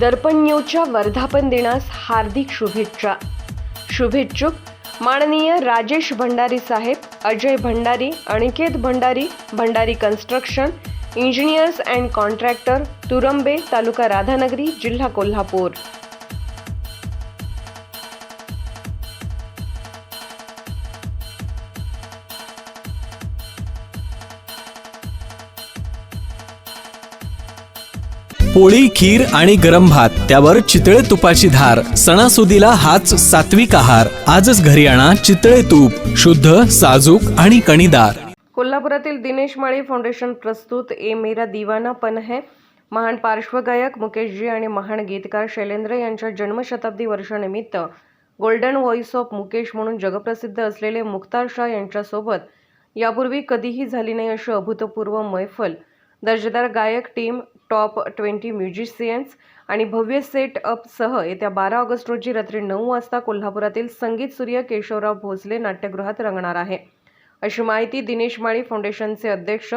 दर्पण न्यूजच्या वर्धापन दिनास हार्दिक शुभेच्छा. शुभेच्छुक माननीय राजेश भंडारी साहेब Ajay Bhandari Aniket Bhandari Bhandari construction engineers and contractor Turambe taluka Radhanagari जिल्हा कोल्हापूर. पोळी खीर आणि गरम भात त्यावर चितळे तुपाची धार सणासुदीला हाच सात्विक आहार. आजच घरी आणा चितळे तूप शुद्ध साजूक आणि कणीदार. कोल्हापुरातील दिनेश माळी फाउंडेशन प्रस्तुत ए मेरा दिवाना पण है. महान पार्श्वगायक मुकेशजी आणि महान गीतकार शैलेंद्र यांच्या जन्मशताब्दी वर्षानिमित्त गोल्डन व्हॉइस ऑफ मुकेश म्हणून जगप्रसिद्ध असलेले मुख्तार शाह यांच्यासोबत यापूर्वी कधीही झाली नाही अशी अभूतपूर्व मैफल. दर्जेदार गायक टीम टॉप ट्वेंटी म्युझिशियन्स आणि भव्य सेट अपसह येत्या बारा ऑगस्ट रोजी रात्री नऊ वाजता कोल्हापुरातील संगीत सूर्य केशवराव भोसले नाट्यगृहात रंगणार आहे. अशी माहिती दिनेश माळी फाउंडेशनचे अध्यक्ष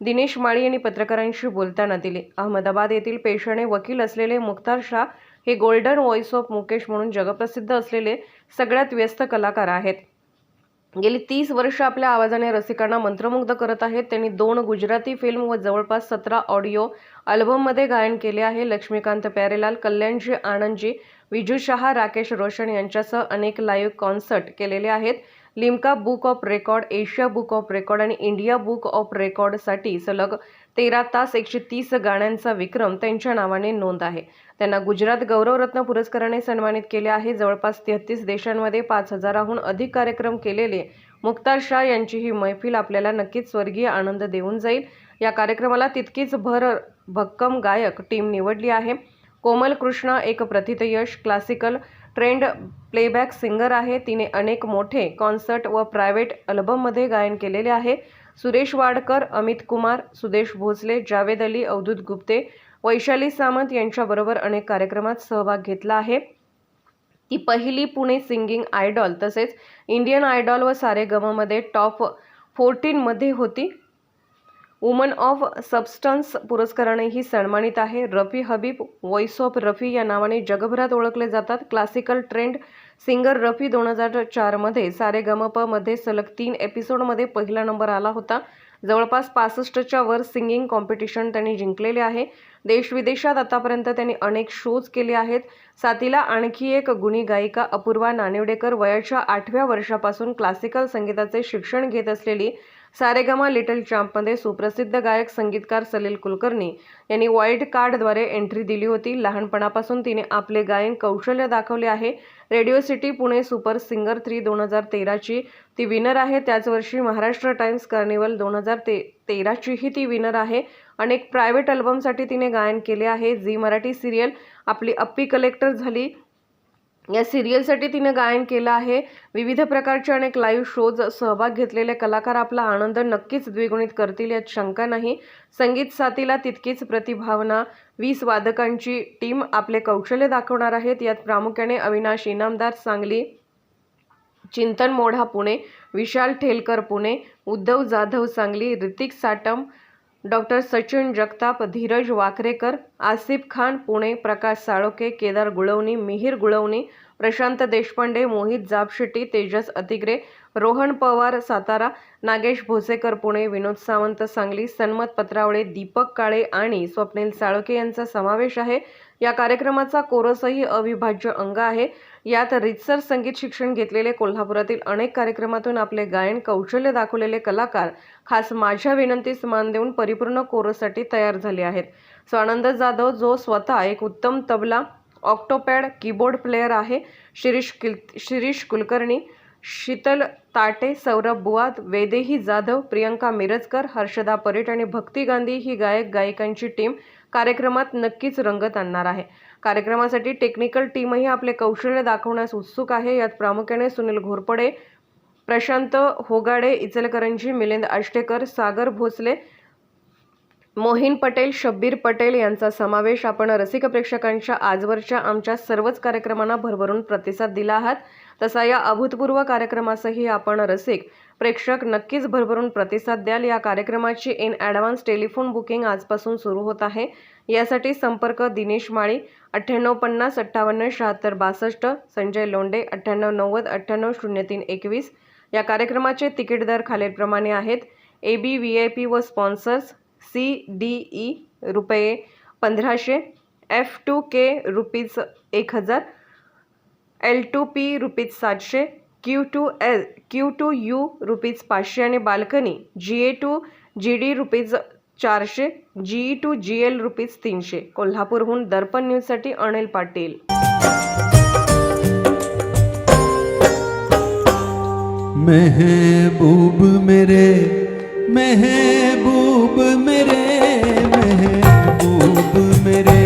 दिनेश माळी यांनी पत्रकारांशी बोलताना दिली. अहमदाबाद येथील पेशाने वकील असलेले मुख्तार शाह हे गोल्डन व्हॉइस ऑफ मुकेश म्हणून जगप्रसिद्ध असलेले सगळ्यात व्यस्त कलाकार आहेत. गेली तीस वर्ष आपल्या आवाजाने रसिकांना मंत्रमुग्ध करत आहेत. त्यांनी दोन गुजराती फिल्म व जवळपास सतरा ऑडिओ अल्बममध्ये गायन केले आहे. लक्ष्मीकांत प्यारेलाल कल्याणजी आनंदजी विजू शहा राकेश रोशन यांच्यासह अनेक लाईव्ह कॉन्सर्ट केलेले आहेत. Limca book of record Asia book of record आणि इंडिया बुक ऑफ रेकॉर्डसाठी सलग तेरा तास एकशे तीस गाण्यांचा विक्रम त्यांच्या नावाने नोंद आहे. त्यांना गुजरात गौरवरत्न पुरस्काराने सन्मानित केले आहे. जवळपास तेहतीस देशांमध्ये पाच हजाराहून अधिक कार्यक्रम केलेले मुख्तार शाह यांची ही मैफिल आपल्याला नक्कीच स्वर्गीय आनंद देऊन जाईल. या कार्यक्रमाला तितकीच भर भक्कम गायक टीम निवडली आहे. कोमल कृष्णा एक प्रथितयश क्लासिकल ट्रेंड प्लेबॅक सिंगर आहे. तिने अनेक मोठे कॉन्सर्ट व प्रायव्हेट अल्बममध्ये गायन केलेले आहे. सुरेश वाडकर अमित कुमार सुदेश भोसले जावेद अली अवधूत गुप्ते वैशाली सामंत यांच्याबरोबर अनेक कार्यक्रमात सहभाग घेतला आहे. ती पहिली पुणे सिंगिंग आयडॉल तसेच इंडियन आयडॉल व सारेगममध्ये टॉप फोर्टीनमध्ये होती. वुमन ऑफ सबस्टन्स पुरस्कारानेही सन्मानित आहे. रफी हबीब व्हॉइस ऑफ रफी या नावाने जगभरात ओळखले जातात. क्लासिकल ट्रेंड सिंगर रफी दोन हजार चारमध्ये सारे गमपमध्ये सलग तीन एपिसोडमध्ये पहिला नंबर आला होता. जवळपास पासष्टच्या वर सिंगिंग कॉम्पिटिशन त्यांनी जिंकलेले आहे. देशविदेशात आतापर्यंत त्यांनी अनेक शोज केले आहेत. साथीला आणखी एक गुणी गायिका अपूर्वा नानिवडेकर वयाच्या आठव्या वर्षापासून क्लासिकल संगीताचे शिक्षण घेत असलेली सारेगामा लिटल चॅम्पमध्ये सुप्रसिद्ध गायक संगीतकार सलील कुलकर्णी यांनी वाईल्ड कार्डद्वारे एंट्री दिली होती. लहानपणापासून तिने आपले गायन कौशल्य दाखवले आहे. Radio city Pune super singer three दोन हजार तेराची ती विनर आहे. त्याच वर्षी महाराष्ट्र टाइम्स कार्निवल दोन हजार ते तेराचीही ती विनर आहे. अनेक प्रायव्हेट अल्बमसाठी तिने गायन केले आहे. झी मराठी सिरियल आपली अप्पी कलेक्टर झाली. या सिरियलसाठी तिनं गायन केलं आहे. विविध प्रकारचे अनेक लाईव्ह शोज सहभाग घेतलेले कलाकार आपला आनंद नक्कीच द्विगुणित करतील यात शंका नाही. संगीत साथीला तितकीच प्रतिभावना. वीस वादकांची टीम आपले कौशल्य दाखवणार आहेत. यात प्रामुख्याने अविनाश इनामदार सांगली चिंतन मोढा पुणे विशाल ठेलकर पुणे उद्धव जाधव सांगली ऋतिक साटम डॉक्टर सचिन जगताप धीरज वाकरेकर आसिफ खान पुणे प्रकाश साळोके केदार गुळवणी मिहीर गुळवणी प्रशांत देशपांडे मोहित जापशेटी तेजस अतिग्रे रोहन पवार सातारा नागेश भोसेकर पुणे विनोद सावंत सांगली सन्मत पत्रावळे दीपक काळे आणि स्वप्नील साळोके यांचा समावेश आहे. या कार्यक्रमाचा कोरसही अविभाज्य अंग आहे. यात रितसर संगीत शिक्षण घेतलेले कोल्हापुरातील अनेक कार्यक्रमातून आपले गायन कौशल्य दाखवलेले कलाकार खास माझ्या विनंतीस मान देऊन परिपूर्ण कोरससाठी तयार झाले आहेत. स्वानंद जाधव जो स्वतः एक उत्तम तबला ऑक्टोपॅड कीबोर्ड प्लेयर आहे शिरीष किल शिरीष कुलकर्णी शीतल ताटे सौरभ बुवाद वेदेही जाधव प्रियंका मिरजकर हर्षदा परेट आणि भक्ती गांधी ही गायक गायिकांची टीम कार्यक्रमात नक्कीच रंगत आणणार आहे. कार्यक्रमासाठी टेक्निकल टीमही आपले कौशल्य दाखवण्यास उत्सुक आहे. यात प्रामुख्याने सुनील घोरपडे प्रशांत होगाडे इचलकरंजी मिलिंद आष्टेकर सागर भोसले मोहीन पटेल शब्बीर पटेल यांचा समावेश आपण रसिक प्रेक्षकांच्या आजवरच्या आमच्या सर्वच कार्यक्रमांना भरभरून प्रतिसाद दिला आहात. तसा या अभूतपूर्व कार्यक्रमासही आपण रसिक प्रेक्षक नक्कीच भरभरून प्रतिसाद द्याल. या कार्यक्रमाची इन ॲडव्हान्स टेलिफोन बुकिंग आजपासून सुरू होत आहे. यासाठी संपर्क दिनेश माळी अठ्ठ्याण्णव पन्नास अठ्ठावन्न शहात्तर बासष्ट संजय लोंडे अठ्ठ्याण्णव नव्वद अठ्ठ्याण्णव शून्य तीन एकवीस. या कार्यक्रमाचे तिकीट दर खालीलप्रमाणे आहेत. A B V I P व स्पॉन्सर्स सी डी ई रुपये पंधराशे एफ टू के रुपीज एक हजार एल टू पी रुपीज सातशे Q to L Q to U rupees पाचशे आणि balcony G A to G D rupees चारशे G E to G L rupees तीनशे. कोल्हापूरहून दर्पण न्यूजसाठी अनिल पाटील. महबूब मेरे महबूब मेरे महबूब मेरे।